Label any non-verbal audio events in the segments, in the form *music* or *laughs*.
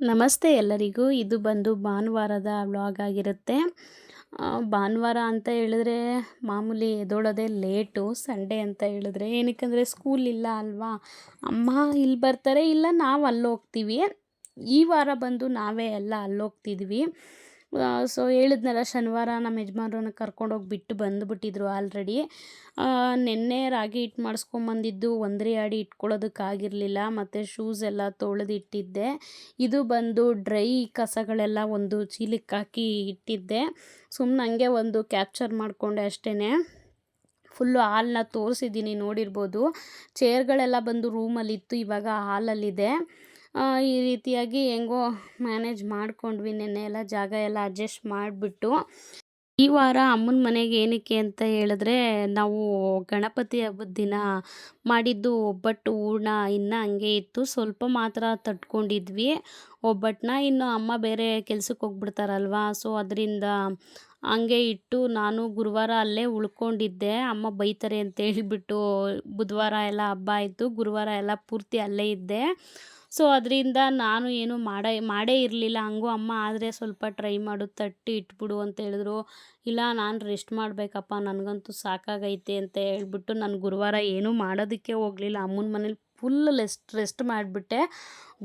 ನಮಸ್ತೆ ಎಲ್ಲರಿಗೂ. ಇದು ಬಂದು ಭಾನುವಾರದ ವ್ಲಾಗ್ ಆಗಿರುತ್ತೆ. ಭಾನುವಾರ ಅಂತ ಹೇಳಿದ್ರೆ ಮಾಮೂಲಿ ಎದೋಳೋದೇ ಲೇಟು, ಸಂಡೇ ಅಂತ ಹೇಳಿದ್ರೆ. ಏನಕ್ಕಂದರೆ ಸ್ಕೂಲ್ ಇಲ್ಲ ಅಲ್ವಾ? ಅಮ್ಮ ಇಲ್ಲಿ ಬರ್ತಾರೆ, ಇಲ್ಲ ನಾವು ಅಲ್ಲಿ ಹೋಗ್ತೀವಿ ಈ ವಾರ ಬಂದು ನಾವೇ ಎಲ್ಲ ಅಲ್ಲಿ ಹೋಗ್ತಿದ್ವಿ ಸೊ ಹೇಳಿದ್ನಲ್ಲ ಶನಿವಾರ ನಮ್ಮ ಯಜಮಾನ್ರನ್ನ ಕರ್ಕೊಂಡೋಗಿ ಬಿಟ್ಟು ಬಂದುಬಿಟ್ಟಿದ್ರು ಆಲ್ರೆಡಿ ನಿನ್ನೆ ರಾಗಿ ಹಿಟ್ಟು ಮಾಡಿಸ್ಕೊಂಬಂದಿದ್ದು ಒಂದರಿ ಆಡಿ ಇಟ್ಕೊಳ್ಳೋದಕ್ಕಾಗಿರಲಿಲ್ಲ, ಮತ್ತು ಶೂಸ್ ಎಲ್ಲ ತೊಳೆದಿಟ್ಟಿದ್ದೆ. ಇದು ಬಂದು ಡ್ರೈ ಕಸಗಳೆಲ್ಲ ಒಂದು ಚೀಲಕ್ಕೆ ಹಾಕಿ ಇಟ್ಟಿದ್ದೆ. ಸುಮ್ಮನೆ ಹಂಗೆ ಒಂದು ಕ್ಯಾಪ್ಚರ್ ಮಾಡಿಕೊಂಡೆ ಅಷ್ಟೇ ಫುಲ್ಲು ಹಾಲನ್ನ ತೋರಿಸಿದ್ದೀನಿ ನೋಡಿರ್ಬೋದು. ಚೇರ್ಗಳೆಲ್ಲ ಬಂದು ರೂಮಲ್ಲಿತ್ತು ಇವಾಗ ಹಾಲಲ್ಲಿದೆ ಈ ರೀತಿಯಾಗಿ ಹೆಂಗೋ ಮ್ಯಾನೇಜ್ ಮಾಡ್ಕೊಂಡ್ವಿ. ನೆನ್ನೆ ಎಲ್ಲ ಜಾಗ ಎಲ್ಲ ಅಡ್ಜಸ್ಟ್ ಮಾಡಿಬಿಟ್ಟು ಈ ವಾರ ಅಮ್ಮನ ಮನೆಗೆ ಏನಕ್ಕೆ ಅಂತ ಹೇಳಿದ್ರೆ ನಾವು ಗಣಪತಿ ಹಬ್ಬದ ದಿನ ಮಾಡಿದ್ದು ಒಬ್ಬಟ್ಟು ಹೂರ್ಣ. ಇನ್ನು ಹಂಗೆ ಇತ್ತು. ಸ್ವಲ್ಪ ಮಾತ್ರ ತಟ್ಕೊಂಡಿದ್ವಿ. ಒಬ್ಬಟ್ಟನ್ನ ಇನ್ನು ಅಮ್ಮ ಬೇರೆ ಕೆಲ್ಸಕ್ಕೆ ಹೋಗ್ಬಿಡ್ತಾರಲ್ವಾ? ಸೊ ಅದರಿಂದ ಹಂಗೆ ಇಟ್ಟು ನಾನು ಗುರುವಾರ ಅಲ್ಲೇ ಉಳ್ಕೊಂಡಿದ್ದೆ. ಅಮ್ಮ ಬೈತಾರೆ ಅಂತ ಹೇಳಿಬಿಟ್ಟು ಬುಧವಾರ ಎಲ್ಲ ಹಬ್ಬ ಆಯಿತು. ಗುರುವಾರ ಎಲ್ಲ ಪೂರ್ತಿ ಅಲ್ಲೇ ಇದ್ದೆ. ಸೊ ಅದರಿಂದ ನಾನು ಏನು ಮಾಡೇ ಮಾಡೇ ಇರಲಿಲ್ಲ. ಹಂಗೂ ಅಮ್ಮ ಆದರೆ ಸ್ವಲ್ಪ ಟ್ರೈ ಮಾಡು, ತಟ್ಟಿ ಇಟ್ಬಿಡು ಅಂತ ಹೇಳಿದ್ರು. ಇಲ್ಲ, ನಾನು ರೆಸ್ಟ್ ಮಾಡಬೇಕಪ್ಪ. ನನಗಂತೂ ಸಾಕಾಗೈತೆ ಅಂತ ಹೇಳ್ಬಿಟ್ಟು ನಾನು ಗುರುವಾರ ಏನೂ ಮಾಡೋದಕ್ಕೆ ಹೋಗಲಿಲ್ಲ. ಅಮ್ಮನ ಮನೇಲಿ ಫುಲ್ ಲೆಸ್ಟ್ ರೆಸ್ಟ್ ಮಾಡಿಬಿಟ್ಟೆ.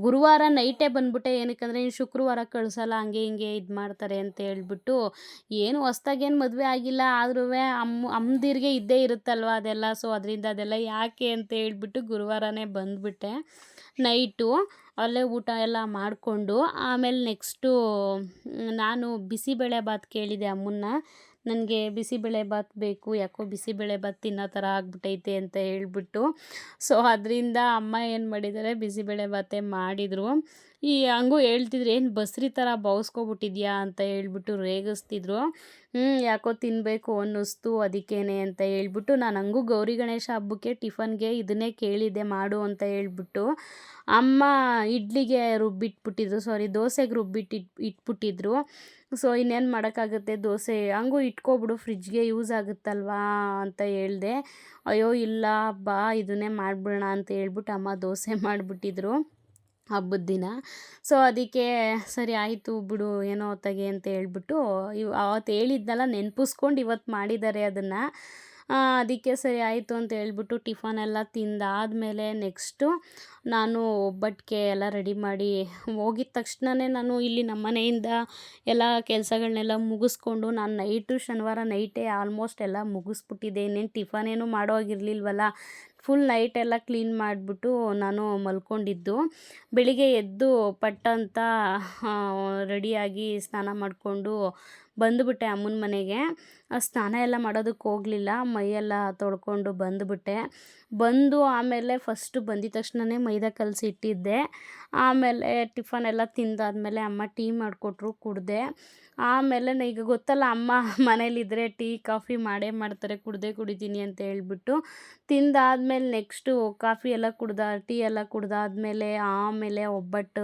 ಗುರುವಾರ ನೈಟೇ ಬಂದ್ಬಿಟ್ಟೆ. ಏನಕ್ಕಂದರೆ ಇನ್ನು ಶುಕ್ರವಾರ ಕಳಿಸಲ್ಲ, ಹಂಗೆ ಹಿಂಗೆ ಇದು ಮಾಡ್ತಾರೆ ಅಂತ ಹೇಳ್ಬಿಟ್ಟು ಏನು ಹೊಸ್ದಾಗೇನು ಮದುವೆ ಆಗಿಲ್ಲ ಆದ್ರೂ ಅಮ್ಮ ಅಮ್ಮದಿರಿಗೆ ಇದ್ದೇ ಇರುತ್ತಲ್ವ ಅದೆಲ್ಲ. ಸೊ ಅದರಿಂದ ಅದೆಲ್ಲ ಯಾಕೆ ಅಂತ ಹೇಳ್ಬಿಟ್ಟು ಗುರುವಾರನೇ ಬಂದುಬಿಟ್ಟೆ. ನೈಟು ಅಲ್ಲೇ ಊಟ ಎಲ್ಲ ಮಾಡಿಕೊಂಡು, ಆಮೇಲೆ ನೆಕ್ಸ್ಟು ನಾನು ಬಿಸಿಬೇಳೆ ಬಾತ್ ಕೇಳಿದೆ ಅಮ್ಮನ್ನ. ನನಗೆ ಬಿಸಿಬೇಳೆ ಬಾತ್ ಬೇಕು, ಯಾಕೋ ಬಿಸಿಬೇಳೆ ಬಾತ್ ತಿನ್ನೋ ಥರ ಆಗ್ಬಿಟ್ಟೈತೆ ಅಂತ ಹೇಳ್ಬಿಟ್ಟು. ಸೊ ಅದರಿಂದ ಅಮ್ಮ ಏನು ಮಾಡಿದ್ದಾರೆ ಬಿಸಿಬೇಳೆ ಬಾತೇ ಮಾಡಿದರು. ಈ ಹಂಗೂ ಹೇಳ್ತಿದ್ರು, ಏನು ಬಸ್ರಿ ಥರ ಬೌಸ್ಕೊಬಿಟ್ಟಿದ್ಯಾ? ಅಂತ ಹೇಳ್ಬಿಟ್ಟು ರೇಗಿಸ್ತಿದ್ರು. ಹ್ಞೂ ಯಾಕೋ ತಿನ್ನಬೇಕು ಅನ್ನಿಸ್ತು ಅದಕ್ಕೇನೆ, ಅಂತ ಹೇಳ್ಬಿಟ್ಟು ನಾನು ಹಂಗೂ ಗೌರಿ ಗಣೇಶ ಹಬ್ಬಕ್ಕೆ ಟಿಫನ್ಗೆ ಇದನ್ನೇ ಕೇಳಿದ್ದೆ, ಮಾಡು, ಅಂತ ಹೇಳ್ಬಿಟ್ಟು ಅಮ್ಮ ಇಡ್ಲಿಗೆ ರುಬ್ಬಿಟ್ಬಿಟ್ಟಿದ್ರು, ಸಾರಿ, ದೋಸೆಗೆ ರುಬ್ಬಿಟ್ಟು ಇಟ್ ಇಟ್ಬಿಟ್ಟಿದ್ರು. ಸೊ, ಇನ್ನೇನು ಮಾಡೋಕ್ಕಾಗುತ್ತೆ ದೋಸೆ? ಹಂಗೂ ಇಟ್ಕೊಬಿಡು, ಫ್ರಿಜ್ಗೆ ಯೂಸ್ ಆಗುತ್ತಲ್ವಾ? ಅಂತ ಹೇಳಿದೆ. ಅಯ್ಯೋ, ಇಲ್ಲ ಬಾ ಇದನ್ನೇ ಮಾಡಿಬಿಡೋಣ, ಅಂತ ಹೇಳ್ಬಿಟ್ಟು ಅಮ್ಮ ದೋಸೆ ಮಾಡಿಬಿಟ್ಟಿದ್ರು. ಹಬ್ಬದ ದಿನ. ಸೊ ಅದಕ್ಕೆ ಸರಿ ಆಯಿತು ಬಿಡು, ಏನೋ ತಗೆ ಅಂತ ಹೇಳ್ಬಿಟ್ಟು ಇವ್ ಅವತ್ತು ಹೇಳಿದ್ನಲ್ಲ, ನೆನಪಿಸ್ಕೊಂಡು ಇವತ್ತು ಮಾಡಿದ್ದಾರೆ ಅದನ್ನು. ಅದಕ್ಕೆ ಸರಿ ಆಯಿತು ಅಂತ ಹೇಳ್ಬಿಟ್ಟು ಟಿಫನ್ ಎಲ್ಲ ತಿಂದಾದಮೇಲೆ ನೆಕ್ಸ್ಟು ನಾನು ಒಬ್ಬಟ್ಟಿಗೆ ಎಲ್ಲ ರೆಡಿ ಮಾಡಿ ಹೋಗಿದ ತಕ್ಷಣವೇ ನಾನು ಇಲ್ಲಿ ನಮ್ಮ ಮನೆಯಿಂದ ಎಲ್ಲ ಕೆಲಸಗಳನ್ನೆಲ್ಲ ಮುಗಿಸ್ಕೊಂಡು ನಾನು ನೈಟು ಶನಿವಾರ ನೈಟೇ ಆಲ್ಮೋಸ್ಟ್ ಎಲ್ಲ ಮುಗಿಸ್ಬಿಟ್ಟಿದ್ದೆ ಇನ್ನೇನು ಟಿಫನ್ ಏನು ಮಾಡೋ ಹಾಗಿರ್ಲಿಲ್ವಲ್ಲ. ಫುಲ್ ನೈಟ್ ಎಲ್ಲ ಕ್ಲೀನ್ ಮಾಡಿಬಿಟ್ಟು ನಾನು ಮಲ್ಕೊಂಡಿದ್ದು. ಬೆಳಿಗ್ಗೆ ಎದ್ದು ಪಟ್ಟಂತ ರೆಡಿಯಾಗಿ ಸ್ನಾನ ಮಾಡಿಕೊಂಡು ಬಂದುಬಿಟ್ಟೆ ಅಮ್ಮನ ಮನೆಗೆ. ಸ್ನಾನ ಎಲ್ಲ ಮಾಡೋದಕ್ಕೆ ಹೋಗಲಿಲ್ಲ. ಮೈಯೆಲ್ಲ ತೊಳ್ಕೊಂಡು ಬಂದುಬಿಟ್ಟೆ. ಬಂದು ಆಮೇಲೆ ಫಸ್ಟು ಬಂದಿದ ತಕ್ಷಣವೇ ಮೈದಾ ಕಲಸಿ ಇಟ್ಟಿದ್ದೆ. ಆಮೇಲೆ ಟಿಫನ್ ಎಲ್ಲ ತಿಂದಾದಮೇಲೆ ಅಮ್ಮ ಟೀ ಮಾಡಿಕೊಟ್ರು, ಕುಡಿದೆ. ಆಮೇಲೆ ಈಗ ಗೊತ್ತಲ್ಲ ಅಮ್ಮ *laughs* ಮನೇಲಿದ್ದರೆ ಟೀ, ಕಾಫಿ ಮಾಡೇ ಮಾಡ್ತಾರೆ, ಕುಡ್ದೇ ಕುಡಿತೀನಿ ಅಂತ ಹೇಳ್ಬಿಟ್ಟು ತಿಂದಾದ್ಮೇಲೆ ನೆಕ್ಸ್ಟು ಕಾಫಿ ಎಲ್ಲ ಕುಡ್ದ, ಟೀ ಎಲ್ಲ ಕುಡ್ದಾದ್ಮೇಲೆ ಆಮೇಲೆ ಒಬ್ಬಟ್ಟು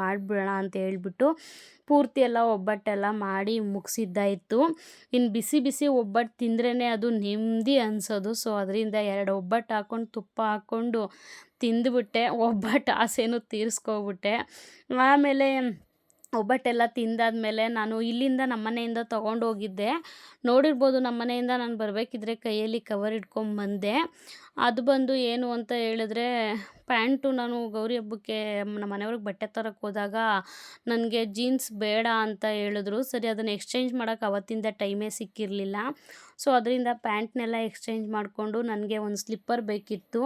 ಮಾಡಿಬಿಡೋಣ ಅಂತ ಹೇಳ್ಬಿಟ್ಟು ಪೂರ್ತಿ ಎಲ್ಲ ಒಬ್ಬಟ್ಟೆಲ್ಲ ಮಾಡಿ ಮುಗಿಸಿದ್ದಾಯಿತು. ಇನ್ನು ಬಿಸಿ ಬಿಸಿ ಒಬ್ಬಟ್ಟು ತಿಂದ್ರೇ ಅದು ನೆಮ್ಮದಿ ಅನಿಸೋದು. ಸೊ ಅದರಿಂದ ಎರಡು ಒಬ್ಬಟ್ಟು ಹಾಕ್ಕೊಂಡು ತುಪ್ಪ ಹಾಕ್ಕೊಂಡು ತಿಂದುಬಿಟ್ಟೆ. ಒಬ್ಬಟ್ಟು ಆಸೆನೂ ತೀರಿಸ್ಕೊಬಿಟ್ಟೆ. ಆಮೇಲೆ ಒಬ್ಬಟ್ಟೆಲ್ಲ ತಿಂದಾದಮೇಲೆ ನಾನು ಇಲ್ಲಿಂದ ನಮ್ಮ ಮನೆಯಿಂದ ತೊಗೊಂಡು ಹೋಗಿದ್ದೆ ನೋಡಿರ್ಬೋದು ನಮ್ಮ ಮನೆಯಿಂದ ನಾನು ಬರಬೇಕಿದ್ರೆ ಕೈಯಲ್ಲಿ ಕವರ್ ಹಿಡ್ಕೊಂಬಂದೆ ಅದು ಬಂದು ಏನು ಅಂತ ಹೇಳಿದ್ರೆ ಪ್ಯಾಂಟು ನಾನು ಗೌರಿ ಹಬ್ಬಕ್ಕೆ ನಮ್ಮ ಮನೆಯವ್ರಿಗೆ ಬಟ್ಟೆ ತರಕ್ಕೆ ಹೋದಾಗ ನನಗೆ ಜೀನ್ಸ್ ಬೇಡ ಅಂತ ಹೇಳಿದ್ರು. ಸರಿ, ಅದನ್ನು ಎಕ್ಸ್ಚೇಂಜ್ ಮಾಡೋಕ್ಕೆ ಅವತ್ತಿಂದ ಟೈಮೇ ಸಿಕ್ಕಿರಲಿಲ್ಲ. ಸೊ ಅದರಿಂದ ಪ್ಯಾಂಟ್ನೆಲ್ಲ ಎಕ್ಸ್ಚೇಂಜ್ ಮಾಡಿಕೊಂಡು ನನಗೆ ಒಂದು ಸ್ಲಿಪ್ಪರ್ ಬೇಕಿತ್ತು.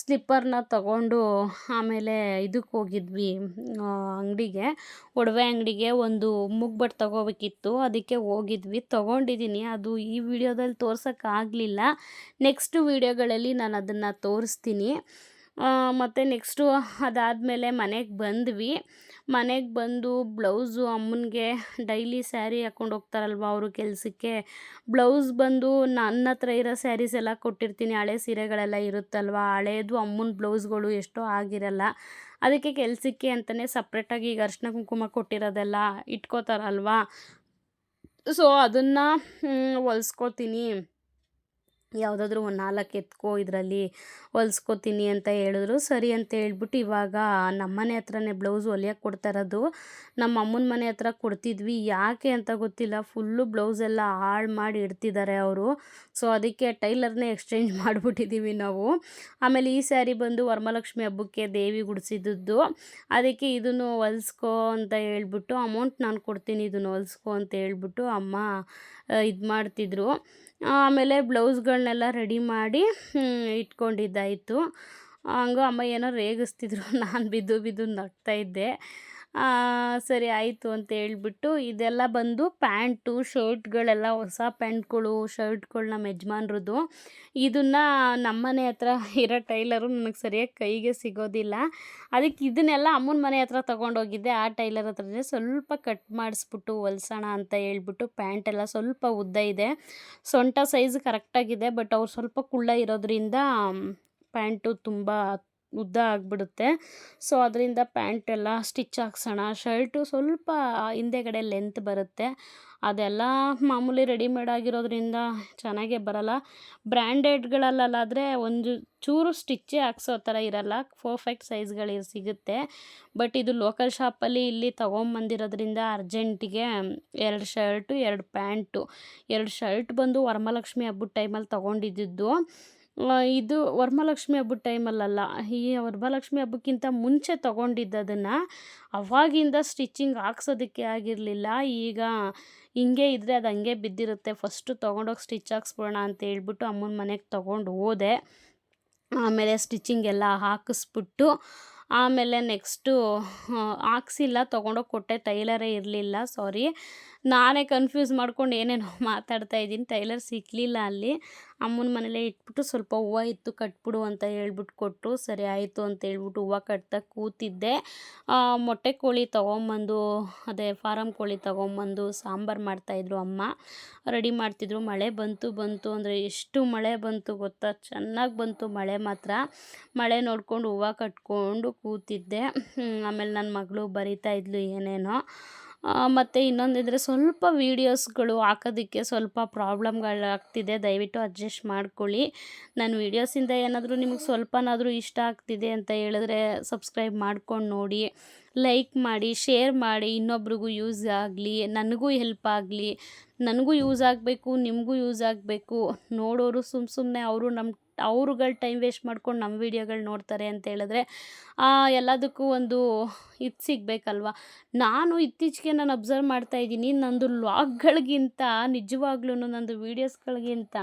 ಸ್ಲಿಪ್ಪರ್ನ ತಗೊಂಡು ಆಮೇಲೆ ಇದಕ್ಕೆ ಹೋಗಿದ್ವಿ ಅಂಗಡಿಗೆ. ಒಡವೆ ಅಂಗಡಿಗೆ ಒಂದು ಮುಗ್ಬಟ್ ತಗೋಬೇಕಿತ್ತು. ಅದಕ್ಕೆ ಹೋಗಿದ್ವಿ. ತೊಗೊಂಡಿದ್ದೀನಿ ಅದು ಈ ವಿಡಿಯೋದಲ್ಲಿ ತೋರ್ಸೋಕ್ಕಾಗಲಿಲ್ಲ ನೆಕ್ಸ್ಟ್ ವಿಡಿಯೋಗಳಲ್ಲಿ ನಾನು ಅದನ್ನು ತೋರಿಸ್ತೀನಿ. ಮತ್ತು ನೆಕ್ಸ್ಟು ಅದಾದಮೇಲೆ ಮನೆಗೆ ಬಂದ್ವಿ. ಮನೆಗೆ ಬಂದು ಬ್ಲೌಸು ಅಮ್ಮನಿಗೆ ಡೈಲಿ ಸ್ಯಾರಿ ಹಾಕ್ಕೊಂಡು ಹೋಗ್ತಾರಲ್ವ ಅವರು ಕೆಲಸಕ್ಕೆ. ಬ್ಲೌಸ್ ಬಂದು ನನ್ನ ಹತ್ರ ಇರೋ ಸ್ಯಾರೀಸ್ ಎಲ್ಲ ಕೊಟ್ಟಿರ್ತೀನಿ. ಹಳೆ ಸೀರೆಗಳೆಲ್ಲ ಇರುತ್ತಲ್ವ? ಹಳೇದು ಅಮ್ಮನ ಬ್ಲೌಸ್ಗಳು ಎಷ್ಟೋ ಆಗಿರಲ್ಲ. ಅದಕ್ಕೆ ಕೆಲಸಕ್ಕೆ ಅಂತಲೇ ಸಪ್ರೇಟಾಗಿ ಈಗ ಅರ್ಶಿನ ಕುಂಕುಮ ಕೊಟ್ಟಿರೋದೆಲ್ಲ ಇಟ್ಕೋತಾರಲ್ವ? ಸೊ ಅದನ್ನು ಹೊಲ್ಸ್ಕೊತೀನಿ. ಯಾವುದಾದ್ರೂ ಒಂದು ನಾಲ್ಕು ಎತ್ಕೋ ಇದರಲ್ಲಿ ಹೊಲ್ಸ್ಕೊತೀನಿ ಅಂತ ಹೇಳಿದ್ರು. ಸರಿ ಅಂತ ಹೇಳ್ಬಿಟ್ಟು ಇವಾಗ ನಮ್ಮನೆ ಹತ್ರನೇ ಬ್ಲೌಸ್ ಹೊಲಿಯೋಕೆ ಕೊಡ್ತಾ ಇರೋದು. ನಮ್ಮ ಅಮ್ಮನ ಮನೆ ಹತ್ರ ಕೊಡ್ತಿದ್ವಿ. ಯಾಕೆ ಅಂತ ಗೊತ್ತಿಲ್ಲ. ಫುಲ್ಲು ಬ್ಲೌಸ್ ಎಲ್ಲ ಹಾಳು ಮಾಡಿ ಇಡ್ತಿದ್ದಾರೆ ಅವರು. ಸೊ ಅದಕ್ಕೆ ಟೈಲರ್ನೇ ಎಕ್ಸ್ಚೇಂಜ್ *laughs* ಮಾಡಿಬಿಟ್ಟಿದ್ದೀವಿ ನಾವು. ಆಮೇಲೆ ಈ ಸ್ಯಾರಿ ಬಂದು ವರಮಹಾಲಕ್ಷ್ಮಿ ಹಬ್ಬಕ್ಕೆ ದೇವಿ ಗುಡಿಸಿದ್ದು ಅದಕ್ಕೆ ಇದನ್ನು ಹೊಲಿಸ್ಕೋ ಅಂತ ಹೇಳ್ಬಿಟ್ಟು ಅಮೌಂಟ್ ನಾನು ಕೊಡ್ತೀನಿ ಇದನ್ನು ಹೊಲ್ಸ್ಕೋ ಅಂತ ಹೇಳ್ಬಿಟ್ಟು, ಅಮ್ಮ ಇದು ಮಾಡ್ತಿದ್ರು. ಆಮೇಲೆ ಬ್ಲೌಸ್ಗಳನ್ನೆಲ್ಲ ರೆಡಿ ಮಾಡಿ ಇಟ್ಕೊಂಡಿದ್ದಾಯಿತು. ಹಂಗೋ ಅಮ್ಮ ಏನೋ ರೇಗಿಸ್ತಿದ್ರು. *laughs* ನಾನು ಬಿದ್ದು ಬಿದ್ದು ನಗ್ತಾಯಿದ್ದೆ ಸರಿ ಆಯಿತು ಅಂತ ಹೇಳ್ಬಿಟ್ಟು ಇದೆಲ್ಲ ಬಂದು ಪ್ಯಾಂಟು, ಶರ್ಟ್ಗಳೆಲ್ಲ ಹೊಸ ಪ್ಯಾಂಟ್ಗಳು, ಶರ್ಟ್ಗಳು ನಮ್ಮ ಯಜಮಾನ್ರದ್ದು. ಇದನ್ನು ನಮ್ಮನೆ ಹತ್ರ ಇರೋ ಟೈಲರು ನನಗೆ ಸರಿಯಾಗಿ ಕೈಗೆ ಸಿಗೋದಿಲ್ಲ. ಅದಕ್ಕೆ ಇದನ್ನೆಲ್ಲ ಅಮ್ಮನ ಮನೆ ಹತ್ರ ತೊಗೊಂಡೋಗಿದ್ದೆ. ಆ ಟೈಲರ್ ಹತ್ರನೇ ಸ್ವಲ್ಪ ಕಟ್ ಮಾಡಿಸ್ಬಿಟ್ಟು ಹೊಲ್ಸೋಣ ಅಂತ ಹೇಳ್ಬಿಟ್ಟು ಪ್ಯಾಂಟೆಲ್ಲ ಸ್ವಲ್ಪ ಉದ್ದ ಇದೆ. ಸೊಂಟ ಸೈಜ್ ಕರೆಕ್ಟಾಗಿದೆ, ಬಟ್ ಅವ್ರು ಸ್ವಲ್ಪ ಕುಳ್ಳ ಇರೋದ್ರಿಂದ ಪ್ಯಾಂಟು ತುಂಬ ಉದ್ದ ಆಗಿಬಿಡುತ್ತೆ. ಸೊ ಅದರಿಂದ ಪ್ಯಾಂಟೆಲ್ಲ ಸ್ಟಿಚ್ ಹಾಕ್ಸೋಣ. ಶರ್ಟು ಸ್ವಲ್ಪ ಹಿಂದೆಗಡೆ ಲೆಂತ್ ಬರುತ್ತೆ. ಅದೆಲ್ಲ ಮಾಮೂಲಿ ರೆಡಿಮೇಡ್ ಆಗಿರೋದ್ರಿಂದ ಚೆನ್ನಾಗೇ ಬರಲ್ಲ. ಬ್ರ್ಯಾಂಡೆಡ್ಗಳಲ್ಲಾದರೆ ಒಂದು ಚೂರು ಸ್ಟಿಚ್ಚೇ ಹಾಕ್ಸೋ ಥರ ಇರೋಲ್ಲ. ಪರ್ಫೆಕ್ಟ್ ಸೈಜ್ಗಳು ಸಿಗುತ್ತೆ. ಬಟ್ ಇದು ಲೋಕಲ್ ಶಾಪಲ್ಲಿ ಇಲ್ಲಿ ತೊಗೊಂಬಂದಿರೋದ್ರಿಂದ ಅರ್ಜೆಂಟಿಗೆ ಎರಡು ಶರ್ಟು ಎರಡು ಪ್ಯಾಂಟು ಎರಡು ಶರ್ಟ್ ಬಂದು ವರಮಹಾಲಕ್ಷ್ಮಿ ಹಬ್ಬದ ಟೈಮಲ್ಲಿ ತೊಗೊಂಡಿದ್ದು. ಇದು ವರಮಹಾಲಕ್ಷ್ಮಿ ಹಬ್ಬದ ಟೈಮಲ್ಲಲ್ಲ, ಈ ವರಮಹಾಲಕ್ಷ್ಮಿ ಹಬ್ಬಕ್ಕಿಂತ ಮುಂಚೆ ತೊಗೊಂಡಿದ್ದು ಅದನ್ನು ಅವಾಗಿಂದ ಸ್ಟಿಚ್ಚಿಂಗ್ ಹಾಕ್ಸೋದಕ್ಕೆ ಆಗಿರಲಿಲ್ಲ. ಈಗ ಹಿಂಗೆ ಇದ್ದರೆ ಅದು ಹಂಗೆ ಬಿದ್ದಿರುತ್ತೆ. ಫಸ್ಟು ತೊಗೊಂಡೋಗಿ ಸ್ಟಿಚ್ ಹಾಕ್ಸ್ಬಿಡೋಣ ಅಂತ ಹೇಳ್ಬಿಟ್ಟು ಅಮ್ಮನ ಮನೆಗೆ ತೊಗೊಂಡು ಹೋದೆ. ಆಮೇಲೆ ಸ್ಟಿಚಿಂಗ್ ಎಲ್ಲ ಹಾಕಿಸ್ಬಿಟ್ಟು ಆಮೇಲೆ ನೆಕ್ಸ್ಟು ಹಾಕ್ಸಿಲ್ಲ, ತೊಗೊಂಡೋಗಿ ಕೊಟ್ಟೆ ಟೈಲರೇ ಇರಲಿಲ್ಲ ಸಾರಿ ನಾನೇ ಕನ್ಫ್ಯೂಸ್ ಮಾಡ್ಕೊಂಡು ಏನೇನೋ *laughs* ಮಾತಾಡ್ತಾ ಇದ್ದೀನಿ. ಟೈಲರ್ ಸಿಕ್ಕಲಿಲ್ಲ ಅಲ್ಲಿ. ಅಮ್ಮನ ಮನೇಲೇ ಇಟ್ಬಿಟ್ಟು ಸ್ವಲ್ಪ ಹೂವು ಇತ್ತು ಕಟ್ಬಿಡು ಅಂತ ಹೇಳ್ಬಿಟ್ಟು ಕೊಟ್ಟರು ಸರಿ ಆಯಿತು ಅಂತ ಹೇಳ್ಬಿಟ್ಟು ಹೂವು ಕಟ್ತಾ ಕೂತಿದ್ದೆ. ಮೊಟ್ಟೆ ಕೋಳಿ ತೊಗೊಂಬಂದು, ಅದೇ ಫಾರಮ್ ಕೋಳಿ ತೊಗೊಂಬಂದು ಸಾಂಬಾರು ಮಾಡ್ತಾಯಿದ್ರು ಅಮ್ಮ. ರೆಡಿ ಮಾಡ್ತಿದ್ರು. ಮಳೆ ಬಂತು ಬಂತು ಅಂದರೆ ಎಷ್ಟು ಮಳೆ ಬಂತು ಗೊತ್ತಾ? ಚೆನ್ನಾಗಿ ಬಂತು ಮಳೆ ಮಾತ್ರ. ಮಳೆ ನೋಡ್ಕೊಂಡು ಹೂವು ಕಟ್ಕೊಂಡು ಕೂತಿದ್ದೆ. ಆಮೇಲೆ ನನ್ನ ಮಗಳು ಬರಿತಾ ಇದ್ಲು ಏನೇನೋ. ಮತ್ತು ಇನ್ನೊಂದಿದ್ರೆ ಸ್ವಲ್ಪ ವೀಡಿಯೋಸ್ಗಳು ಹಾಕೋದಕ್ಕೆ ಸ್ವಲ್ಪ ಪ್ರಾಬ್ಲಮ್ಗಳಾಗ್ತಿದೆ ದಯವಿಟ್ಟು ಅಡ್ಜಸ್ಟ್ ಮಾಡ್ಕೊಳ್ಳಿ. ನನ್ನ ವೀಡಿಯೋಸಿಂದ ಏನಾದರೂ ನಿಮಗೆ ಸ್ವಲ್ಪನಾದರೂ ಇಷ್ಟ ಆಗ್ತಿದೆ ಅಂತ ಹೇಳಿದ್ರೆ ಸಬ್ಸ್ಕ್ರೈಬ್ ಮಾಡ್ಕೊಂಡು ನೋಡಿ. ಲೈಕ್ ಮಾಡಿ ಶೇರ್ ಮಾಡಿ, ಇನ್ನೊಬ್ರಿಗೂ ಯೂಸ್ ಆಗಲಿ, ನನಗೂ ಹೆಲ್ಪ್ ಆಗಲಿ. ನನಗೂ ಯೂಸ್ ಆಗಬೇಕು, ನಿಮಗೂ ಯೂಸ್ ಆಗಬೇಕು. ನೋಡೋರು ಸುಮ್ಮ ಸುಮ್ಮನೆ ಅವರು ನಮ್ಮ ಅವ್ರುಗಳು ಟೈಮ್ ವೇಸ್ಟ್ ಮಾಡ್ಕೊಂಡು ನಮ್ಮ ವೀಡಿಯೋಗಳು ನೋಡ್ತಾರೆ ಅಂತ ಹೇಳಿದ್ರೆ ಎಲ್ಲದಕ್ಕೂ ಒಂದು ಇದು ಸಿಗಬೇಕಲ್ವ? ನಾನು ಇತ್ತೀಚೆಗೆ ನಾನು ಅಬ್ಸರ್ವ್ ಮಾಡ್ತಾ ಇದ್ದೀನಿ, ನಂದು ಲಾಗ್ಗಳಿಗಿಂತ ನಿಜವಾಗ್ಲೂ ನಂದು ವೀಡಿಯೋಸ್ಗಳಿಗಿಂತ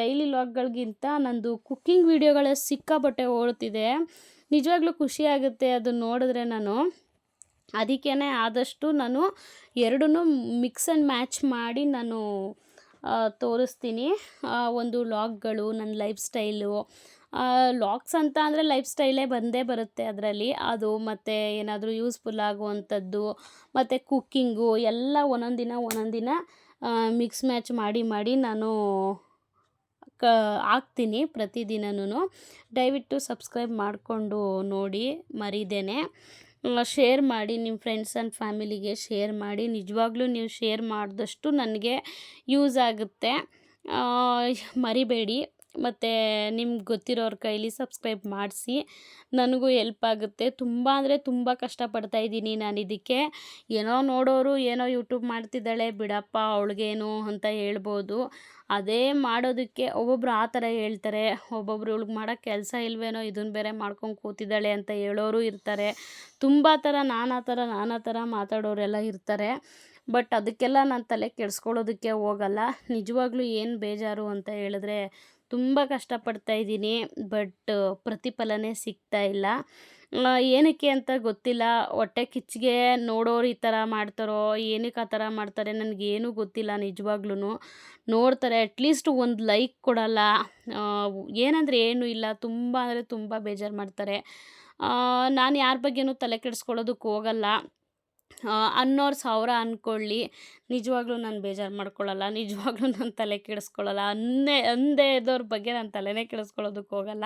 ಡೈಲಿ ಲಾಗ್ಗಳಿಗಿಂತ ನಂದು ಕುಕ್ಕಿಂಗ್ ವೀಡಿಯೋಗಳೇ ಸಿಕ್ಕಾಪಟ್ಟೆ ಓಡ್ತಿದೆ. ನಿಜವಾಗ್ಲೂ ಖುಷಿಯಾಗುತ್ತೆ ಅದು ನೋಡಿದ್ರೆ ನಾನು. ಅದಕ್ಕೇ ಆದಷ್ಟು ನಾನು ಎರಡೂ ಮಿಕ್ಸ್ ಆ್ಯಂಡ್ ಮ್ಯಾಚ್ ಮಾಡಿ ನಾನು ತೋರಿಸ್ತೀನಿ. ಒಂದು ಲಾಗ್ಗಳು, ನನ್ನ ಲೈಫ್ ಸ್ಟೈಲು. ಲಾಗ್ಸ್ ಅಂತ ಅಂದರೆ ಲೈಫ್ ಸ್ಟೈಲೇ ಬಂದೇ ಬರುತ್ತೆ ಅದರಲ್ಲಿ. ಅದು ಮತ್ತು ಏನಾದರೂ ಯೂಸ್ಫುಲ್ ಆಗುವಂಥದ್ದು, ಮತ್ತು ಕುಕ್ಕಿಂಗು ಎಲ್ಲ ಒಂದೊಂದು ದಿನ ಒಂದೊಂದು ದಿನ ಮಿಕ್ಸ್ ಮ್ಯಾಚ್ ಮಾಡಿ ಮಾಡಿ ನಾನು ಕ, ಹಾಕ್ತೀನಿ ಪ್ರತಿದಿನೂ ದಯವಿಟ್ಟು ಸಬ್ಸ್ಕ್ರೈಬ್ ಮಾಡಿಕೊಂಡು ನೋಡಿ, ಮರಿದೇನೆ. ಶೇರ್ ಮಾಡಿ ನಿಮ್ಮ ಫ್ರೆಂಡ್ಸ್ ಆ್ಯಂಡ್ ಫ್ಯಾಮಿಲಿಗೆ ಶೇರ್ ಮಾಡಿ, ನಿಜವಾಗ್ಲೂ ನೀವು ಶೇರ್ ಮಾಡಿದಷ್ಟು ನನಗೆ ಯೂಸ್ ಆಗುತ್ತೆ. ಮರಿಬೇಡಿ. ಮತ್ತು ನಿಮ್ಗೆ ಗೊತ್ತಿರೋರ ಕೈಲಿ ಸಬ್ಸ್ಕ್ರೈಬ್ ಮಾಡಿಸಿ. ನನಗೂ ಎಲ್ಪ್ ಆಗುತ್ತೆ. ತುಂಬ ಅಂದರೆ ತುಂಬ ಕಷ್ಟಪಡ್ತಾ ಇದ್ದೀನಿ ನಾನು ಇದಕ್ಕೆ. ಏನೋ ನೋಡೋರು ಏನೋ ಯೂಟ್ಯೂಬ್ ಮಾಡ್ತಿದ್ದಾಳೆ, ಬಿಡಪ್ಪ ಅವಳಿಗೇನು? ಅಂತ ಹೇಳ್ಬೋದು. ಅದೇ ಮಾಡೋದಕ್ಕೆ ಒಬ್ಬೊಬ್ರು ಆ ಥರ ಹೇಳ್ತಾರೆ. ಒಬ್ಬೊಬ್ರು ಇವಳಿಗೆ ಮಾಡೋಕ್ಕೆ ಕೆಲಸ ಇಲ್ವೇನೋ ಇದನ್ನು ಬೇರೆ ಮಾಡ್ಕೊಂಡು ಕೂತಿದ್ದಾಳೆ ಅಂತ ಹೇಳೋರು ಇರ್ತಾರೆ. ತುಂಬ ಥರ ನಾನಾ ಥರ ನಾನಾ ಥರ ಮಾತಾಡೋರೆಲ್ಲ ಇರ್ತಾರೆ. ಬಟ್ ಅದಕ್ಕೆಲ್ಲ ನಾನು ತಲೆ ಕೆಡಿಸ್ಕೊಳ್ಳೋದಕ್ಕೆ ಹೋಗಲ್ಲ. ನಿಜವಾಗ್ಲೂ ಏನು ಬೇಜಾರು ಅಂತ ಹೇಳಿದ್ರೆ ತುಂಬ ಕಷ್ಟಪಡ್ತಾ ಇದ್ದೀನಿ, ಬಟ್ ಪ್ರತಿಫಲನೇ ಸಿಗ್ತಾ ಇಲ್ಲ. ಏನಕ್ಕೆ ಅಂತ ಗೊತ್ತಿಲ್ಲ. ಹೊಟ್ಟೆ ಕಿಚ್ಚಿಗೆ ನೋಡೋರು ಈ ಥರ ಮಾಡ್ತಾರೋ, ಏನಕ್ಕೆ ಆ ಥರ ಮಾಡ್ತಾರೆ ನನಗೇನೂ ಗೊತ್ತಿಲ್ಲ ನಿಜವಾಗ್ಲೂ ನೋಡ್ತಾರೆ ಅಟ್ಲೀಸ್ಟ್ ಒಂದು ಲೈಕ್ ಕೊಡಲ್ಲ. ಏನಂದರೆ ಏನೂ ಇಲ್ಲ, ತುಂಬ ಅಂದರೆ ತುಂಬ ಬೇಜಾರು ಮಾಡ್ತಾರೆ. ನಾನು ಯಾರ ಬಗ್ಗೆನೂ ತಲೆ ಕೆಡಿಸ್ಕೊಳ್ಳೋದಕ್ಕೆ ಹೋಗಲ್ಲ. ಅನ್ನೋರು ಸಾವಿರ ಅಂದ್ಕೊಳ್ಳಿ ನಿಜವಾಗ್ಲೂ ನಾನು ಬೇಜಾರು ಮಾಡ್ಕೊಳ್ಳಲ್ಲ ನಿಜವಾಗ್ಲೂ ನಾನು ತಲೆ ಕೆಡಿಸ್ಕೊಳ್ಳಲ್ಲ ಅನ್ನೇ ಅಂದೇ ಇದ್ದವ್ರ ಬಗ್ಗೆ ನಾನು ತಲೆನೇ ಕೆಡಿಸ್ಕೊಳ್ಳೋದಕ್ಕೆ ಹೋಗಲ್ಲ.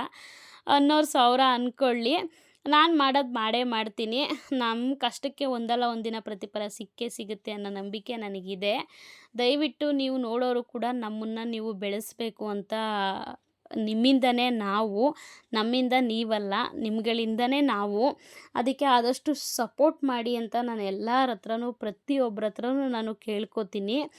ಅನ್ನೋರು ಸಾವಿರ ಅಂದ್ಕೊಳ್ಳಿ ನಾನು ಮಾಡೋದು ಮಾಡೇ ಮಾಡ್ತೀನಿ. ನಮ್ಮ ಕಷ್ಟಕ್ಕೆ ಒಂದಲ್ಲ ಒಂದಿನ ಪ್ರತಿಫಲ ಸಿಕ್ಕೇ ಸಿಗುತ್ತೆ ಅನ್ನೋ ನಂಬಿಕೆ ನನಗಿದೆ. ದಯವಿಟ್ಟು ನೀವು ನೋಡೋರು ಕೂಡ ನಮ್ಮನ್ನು ನೀವು ಬೆಳೆಸಬೇಕು ಅಂತ ನಿಮ್ಮಿಂದನೇ ನಾವು, ನಮ್ಮಿಂದ ನೀವಲ್ಲ, ನಿಮ್ಗಳಿಂದನೇ ನಾವು. ಅದಕ್ಕೆ ಆದಷ್ಟು ಸಪೋರ್ಟ್ ಮಾಡಿ ಅಂತ ನಾನು ಎಲ್ಲರ ಹತ್ರನೂ ಪ್ರತಿಯೊಬ್ಬರ ಹತ್ರನೂ ನಾನು ಕೇಳ್ಕೊತೀನಿ.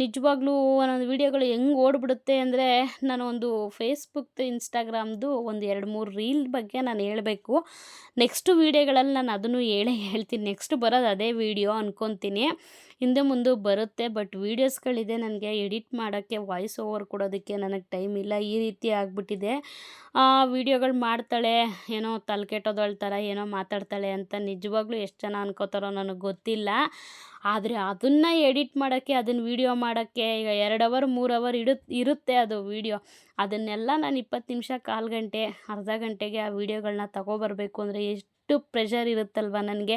ನಿಜವಾಗ್ಲೂ ಒಂದೊಂದು ವೀಡಿಯೋಗಳು ಹೆಂಗೆ ಓಡಿಬಿಡುತ್ತೆ ಅಂದರೆ ನಾನು ಒಂದು ಫೇಸ್ಬುಕ್ದು ಇನ್ಸ್ಟಾಗ್ರಾಮ್ದು ಒಂದು ಎರಡು ಮೂರು ರೀಲ್ ಬಗ್ಗೆ ನಾನು ಹೇಳಬೇಕು. ನೆಕ್ಸ್ಟು ವೀಡಿಯೋಗಳಲ್ಲಿ ನಾನು ಅದನ್ನು ಹೇಳೇ ಹೇಳ್ತೀನಿ. ನೆಕ್ಸ್ಟ್ ಬರೋದು ಅದೇ ವೀಡಿಯೋ ಅಂದ್ಕೊತೀನಿ ಹಿಂದೆ ಮುಂದೆ ಬರುತ್ತೆ ಬಟ್ ವೀಡಿಯೋಸ್ಗಳಿದೆ ನನಗೆ ಎಡಿಟ್ ಮಾಡೋಕ್ಕೆ ವಾಯ್ಸ್ ಓವರ್ ಕೊಡೋದಕ್ಕೆ ನನಗೆ ಟೈಮ್ ಇಲ್ಲ. ಈ ರೀತಿ ಆಗಿಬಿಟ್ಟಿದೆ. ವೀಡಿಯೋಗಳು ಮಾಡ್ತಾಳೆ, ಏನೋ ತಲೆ ಕೆಟ್ಟೋದಳ ಏನೋ ಮಾತಾಡ್ತಾಳೆ ಅಂತ ನಿಜವಾಗ್ಲೂ ಎಷ್ಟು ಜನ ಅನ್ಕೋತಾರೋ ನನಗೆ ಗೊತ್ತಿಲ್ಲ. ಆದರೆ ಅದನ್ನು ಎಡಿಟ್ ಮಾಡೋಕ್ಕೆ, ಅದನ್ನು ವೀಡಿಯೋ ಮಾಡೋಕ್ಕೆ ಈಗ ಎರಡು ಅವರ್ ಮೂರು ಅವರ್ ಇಡು, ಇರುತ್ತೆ ಅದು ವೀಡಿಯೋ ಅದನ್ನೆಲ್ಲ ನಾನು ಇಪ್ಪತ್ತು ನಿಮಿಷ, ಕಾಲು ಗಂಟೆ, ಅರ್ಧ ಗಂಟೆಗೆ ಆ ವೀಡಿಯೋಗಳನ್ನ ತಗೊಬರಬೇಕು ಅಂದರೆ ಎಷ್ಟು ಪ್ರೆಷರ್ ಇರುತ್ತಲ್ವ ನನಗೆ.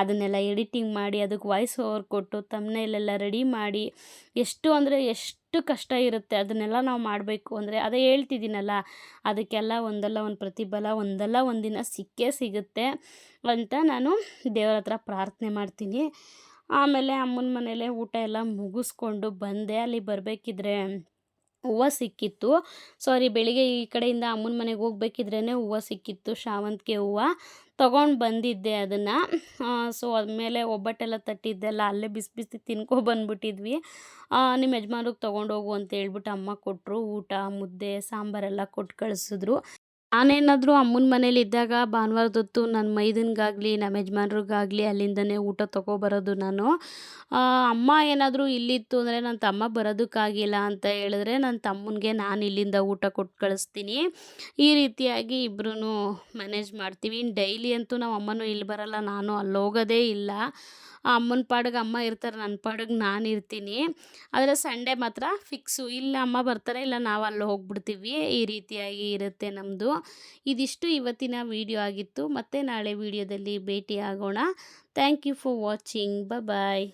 ಅದನ್ನೆಲ್ಲ ಎಡಿಟಿಂಗ್ ಮಾಡಿ, ಅದಕ್ಕೆ ವಾಯ್ಸ್ ಓವರ್ ಕೊಟ್ಟು ತಮ್ಮನೇಲೆಲ್ಲ ರೆಡಿ ಮಾಡಿ, ಎಷ್ಟು ಅಂದರೆ ಎಷ್ಟು ಕಷ್ಟ ಇರುತ್ತೆ ಅದನ್ನೆಲ್ಲ ನಾವು ಮಾಡಬೇಕು ಅಂದರೆ, ಅದೇ ಹೇಳ್ತಿದ್ದೀನಲ್ಲ, ಅದಕ್ಕೆಲ್ಲ ಒಂದಲ್ಲ ಒಂದು ಪ್ರತಿಫಲ, ಒಂದಲ್ಲ ಒಂದಿನ ಸಿಕ್ಕೇ ಸಿಗುತ್ತೆ ಅಂತ ನಾನು ದೇವರ ಹತ್ರ ಪ್ರಾರ್ಥನೆ ಮಾಡ್ತೀನಿ. ಆಮೇಲೆ ಅಮ್ಮನ ಮನೇಲೆ ಊಟ ಎಲ್ಲ ಮುಗಿಸ್ಕೊಂಡು ಬಂದೆ. ಅಲ್ಲಿ ಬರಬೇಕಿದ್ರೆ ಹೂವು ಸಿಕ್ಕಿತ್ತು. ಸಾರಿ ಬೆಳಿಗ್ಗೆ ಈ ಕಡೆಯಿಂದ ಅಮ್ಮನ ಮನೆಗೆ ಹೋಗ್ಬೇಕಿದ್ರೇ ಹೂವು ಸಿಕ್ಕಿತ್ತು, ಶಾವಂತಿಗೆ ಹೂವು. ತೊಗೊಂಡು ಬಂದಿದ್ದೆ ಅದನ್ನು. ಸೊ ಅದ್ಮೇಲೆ ಒಬ್ಬಟ್ಟೆಲ್ಲ ತಟ್ಟಿದ್ದೆಲ್ಲ ಅಲ್ಲೇ ಬಿಸಿ ಬಿಸಿ ತಿನ್ಕೊ ಬಂದ್ಬಿಟ್ಟಿದ್ವಿ. ನಿಮ್ಮ ಯಜಮಾನ್ರಿಗೆ ತೊಗೊಂಡೋಗು ಅಂತ ಹೇಳ್ಬಿಟ್ಟು ಅಮ್ಮ ಕೊಟ್ಟರು ಊಟ, ಮುದ್ದೆ, ಸಾಂಬಾರೆಲ್ಲ ಕೊಟ್ಟು ಕಳಿಸಿದ್ರು. ನಾನೇನಾದರೂ ಅಮ್ಮನ ಮನೇಲಿ ಇದ್ದಾಗ ಭಾನುವಾರದೊತ್ತು ನನ್ನ ಮೈದನಿಗಾಗಲಿ ನಮ್ಮ ಯಜಮಾನ್ರಿಗಾಗಲಿ ಅಲ್ಲಿಂದನೇ ಊಟ ತೊಗೊಬರೋದು ನಾನು. ಅಮ್ಮ ಏನಾದರೂ ಇಲ್ಲಿತ್ತು ಅಂದರೆ ನನ್ನ ತಮ್ಮ ಬರೋದಕ್ಕಾಗಿಲ್ಲ ಅಂತ ಹೇಳಿದ್ರೆ ನನ್ನ ತಮ್ಮನಿಗೆ ನಾನು ಇಲ್ಲಿಂದ ಊಟ ಕೊಟ್ಟು ಕಳಿಸ್ತೀನಿ. ಈ ರೀತಿಯಾಗಿ ಇಬ್ಬರೂ ಮ್ಯಾನೇಜ್ ಮಾಡ್ತೀವಿ. ಇನ್ನು ಡೈಲಿ ಅಂತೂ ನಮ್ಮ ಅಮ್ಮನೂ ಇಲ್ಲಿ ಬರಲ್ಲ, ನಾನು ಅಲ್ಲಿ ಹೋಗೋದೇ ಇಲ್ಲ. ಅಮ್ಮನ ಪಾಡಿಗೆ ಅಮ್ಮ ಇರ್ತಾರೆ ನನ್ನ ಪಾಡಿಗೆ ನಾನು ಇರ್ತೀನಿ. ಆದರೆ ಸಂಡೇ ಮಾತ್ರ ಫಿಕ್ಸು ಇಲ್ಲ ಅಮ್ಮ ಬರ್ತಾರೆ, ಇಲ್ಲ ನಾವು ಅಲ್ಲಿ ಹೋಗ್ಬಿಡ್ತೀವಿ. ಈ ರೀತಿಯಾಗಿ ಇರುತ್ತೆ ನಮ್ಮದು ಇದಿಷ್ಟು ಇವತ್ತಿನ ವಿಡಿಯೋ ಆಗಿತ್ತು. ಮತ್ತೆ ನಾಳೆ ವಿಡಿಯೋದಲ್ಲಿ ಭೇಟಿ ಆಗೋಣ thank you for watching bye